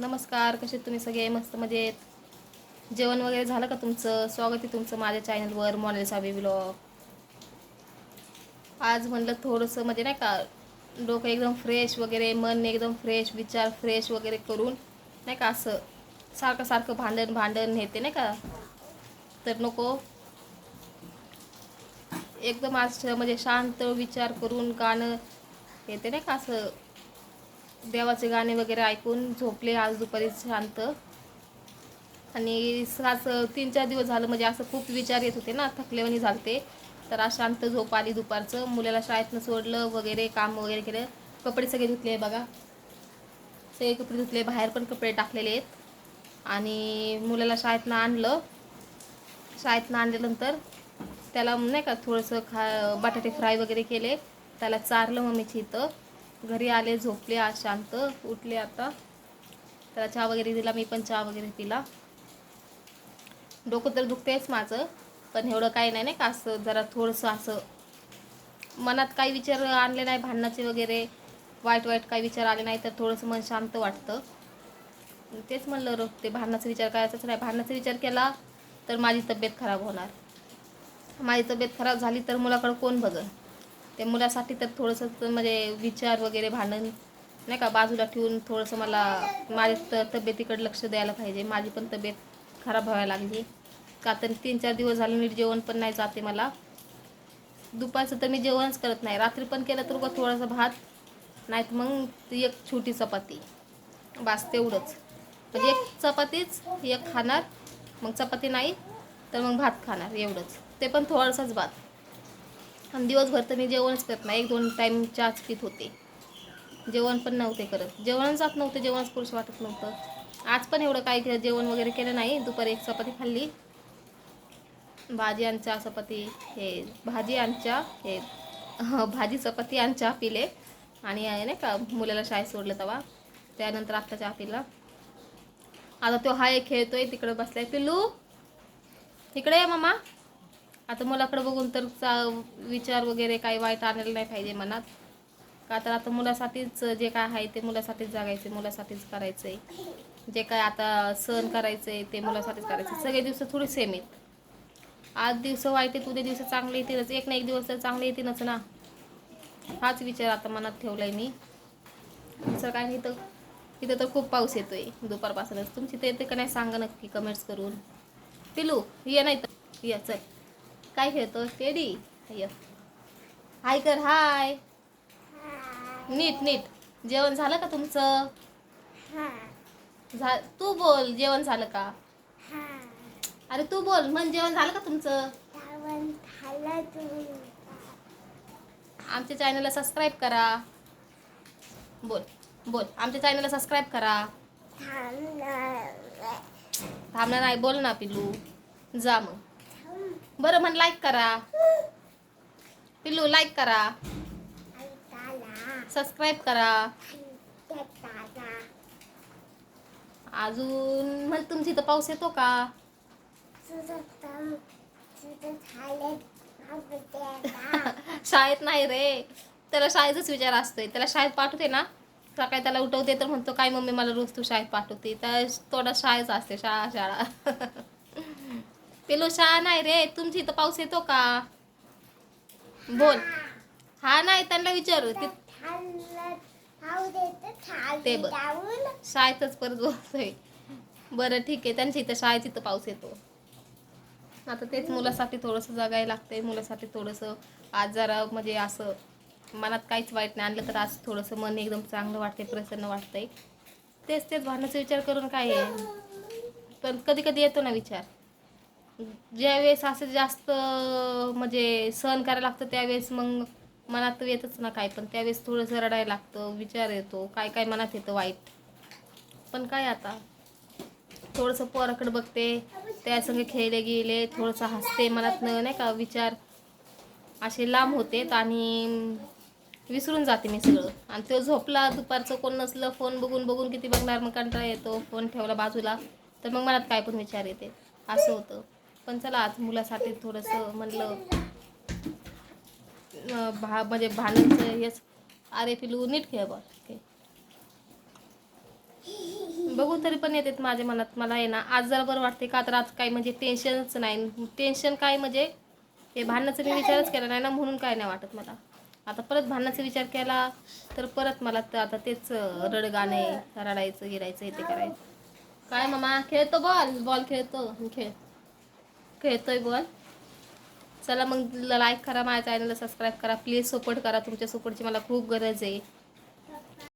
नमस्कार कसे तुम्ही सगळे? मस्त मजेत? जेवण वगैरे झालं का तुमचं? स्वागत आहे तुमचं माझ्या चॅनलवर मोनाली साबी ब्लॉग आज म्हणलं थोडंसं म्हणजे नाही का डोकं एकदम फ्रेश वगैरे मन एकदम फ्रेश विचार फ्रेश वगैरे करून नाही का असं सारखं सारखं भांडण भांडण नेते नाही का? तर नको. एकदम असं म्हणजे शांत विचार करून गाणं येते नाही का असं देवाचे गाणे वगैरे ऐकून झोपले आज दुपारी शांत. आणि आज तीन चार दिवस झालं म्हणजे असं खूप विचार येत होते ना थकलेवानी झालते. तर आज शांत झोप आली दुपारचं. मुलाला शाळेतनं सोडलं वगैरे काम वगैरे केलं. कपडे सगळे धुतले बघा. सगळे कपडे धुतले बाहेर पण कपडे टाकलेले आहेत. आणि मुलाला शाळेतनं आणलं. शाळेतनं आणल्यानंतर त्याला नाही का थोडंसं खा बटाटे फ्राय वगैरे केले. त्याला चारलं मम्मीची इथं. घरी आले झोपले आज शांत उठले आता. त्याला चहा वगैरे दिला मी पण चहा वगैरे पिला. डोकं तर दुखतेच माझं पण एवढं काही नाही नाही का? असं जरा थोडंसं असं मनात काही विचार आणले नाही भांडणाचे वगैरे वाईट वाईट काही विचार आले नाही तर थोडंसं मन शांत वाटतं. तेच म्हणलं रोग ते भांडणाचा विचार करायचाच नाही. भांडणाचा विचार केला तर माझी तब्येत खराब होणार. माझी तब्येत खराब झाली तर मुलाकडं कोण बघल ते मुलासाठी तर थोडंसं म्हणजे विचार वगैरे भांडण नाही का बाजूला ठेवून थोडंसं मला माझ्या तर तब्येतीकडे लक्ष द्यायला पाहिजे. माझी पण तब्येत खराब व्हायला लागली. का तर तीन चार दिवस झाले नीट जेवण पण नाही जाते मला. दुपारचं तर मी जेवणच करत नाही. रात्री पण केलं तर उगा थोडासा भात नाहीत मग एक छोटी चपाती. बास तेवढंच. म्हणजे एक चपातीच एक खाणार मग चपाती नाही तर मग भात खाणार एवढंच. ते पण थोडासाच भात. आणि दिवसभर तर मी जेवणच करत नाही. एक दोन टाईम चहाच पित होते. जेवण पण नव्हते करत. जेवण जात नव्हतं जेवणच करूच वाटत नव्हतं. आज पण एवढं काही केलं जेवण वगैरे केलं नाही. दुपारी एक चपाती खाल्ली. भाजी आणि चहा चपाती हे भाजी आणि चहा हे भाजी चपाती आणि चहा पिले. आणि नाही का मुलाला शाळेत सोडलं तेव्हा. त्यानंतर आत्ता चहा पिला. आता तो हा एक खेळतोय तिकडं बसलाय. पिल्लू इकडे ये मामा. आता मुलाकडे बघून तर चा- विचार वगैरे काही वाईट आणायला नाही पाहिजे मनात. का तर आता मुलासाठीच जे काय आहे ते मुलासाठीच जगायचे मुलासाठीच करायचंय. जे काय आता सण करायचंय ते मुलासाठीच करायचं सगळे दिवस थोडे सेम आहेत. आज दिवस वाईट आहेत उद्या दिवस चांगले येतीलच एक ना एक दिवस तर चांगले येतीलच ना. हाच विचार आता मनात ठेवलाय मी. दुसरं काय नाही तर इथं तर खूप पाऊस येतोय. दुपारपासूनच. तुमची ते येते का नाही सांगा नक्की कमेंट्स करून. पिलू ये नाही तर. ये चल. काय खेळतो टेडी हाय कर हाय नीट नीट. जेवण झालं का तुमचं? झा तू बोल जेवण झालं का? अरे तू बोल मन जेवण झालं का तुमचं? आमच्या चॅनलला सबस्क्राईब करा. बोल बोल. आमच्या चॅनलला सबस्क्राईब करा. थांबणार नाही बोल ना पिल्लू. जा मग. बरं म्हण लाईक करा. पिल्लू लाईक करा. सबस्क्राईब करा. अजून म्हण तुमची इथं पाऊस येतो का? शाळेत नाही रे. त्याला शाळेचाच विचार असतोय. त्याला शाळेत पाठवते ना. सकाळी त्याला उठवते तर म्हणतो काय मम्मी मला रोज तू शाळेत पाठवते. त्या थोडा शाळेच असते शाळा शाळा. पेलो शाळा नाही रे. तुमची इथं पाऊस येतो का? बोल. हा नाही त्यांना विचारू. ते ते बघ. शाळेतच परत बोलतोय. बरं ठीक आहे. त्यांच्या इथं शाळेत इथं पाऊस येतो. आता तेच मुलासाठी थोडंसं जगायला लागतंय. मुलासाठी थोडंसं आज जरा म्हणजे असं मनात काहीच वाईट नाही आणलं तर आज थोडंसं मन एकदम चांगलं वाटते प्रसन्न वाटतंय. तेच तेच भांडण्याचा विचार करून काय आहे? पण कधी कधी येतो ना विचार. ज्यावेळेस असं जास्त म्हणजे सहन करायला लागतं त्यावेळेस मग मनात येतच ना काय पण त्यावेळेस थोडंसं रडायला लागतं विचार येतो काय काय मनात येतं वाईट. पण काय आता? थोडंसं पोराकडे बघते त्या संग खेळले गेले थोडंसं हसते मनात नाही का विचार असे लांब होते आणि विसरून जाते मी सगळं. आणि तो झोपला दुपारचं कोण नसलं फोन बघून बघून किती बघणार मग कंटाळा येतो फोन ठेवला बाजूला तर मग मनात काय पण विचार येते. असं होतं. पण चला आज मुलासाठी थोडंसं म्हणलं भा म्हणजे भांडणचं हेच अरे पिलू नीट खेळ बघ बघू तरी पण येतात माझ्या मनात मला आहे ना आज जरा बरं वाटते का तर आज काही म्हणजे टेन्शनच नाही. टेन्शन काय म्हणजे हे भांडणाचा मी विचारच केला नाही ना म्हणून काय नाही वाटत मला. आता परत भांडणाचा विचार केला तर परत मला तर आता तेच रडगाणे रडायचं गिरायचं हे ते करायचं. काय मामा खेळतो बॉल बॉल खेळतो खेळ. खेळतोय बॉल. चला मग लाईक करा माझ्या चॅनलला सबस्क्राईब करा. प्लीज सपोर्ट करा तुमच्या सपोर्टची मला खूप गरज आहे.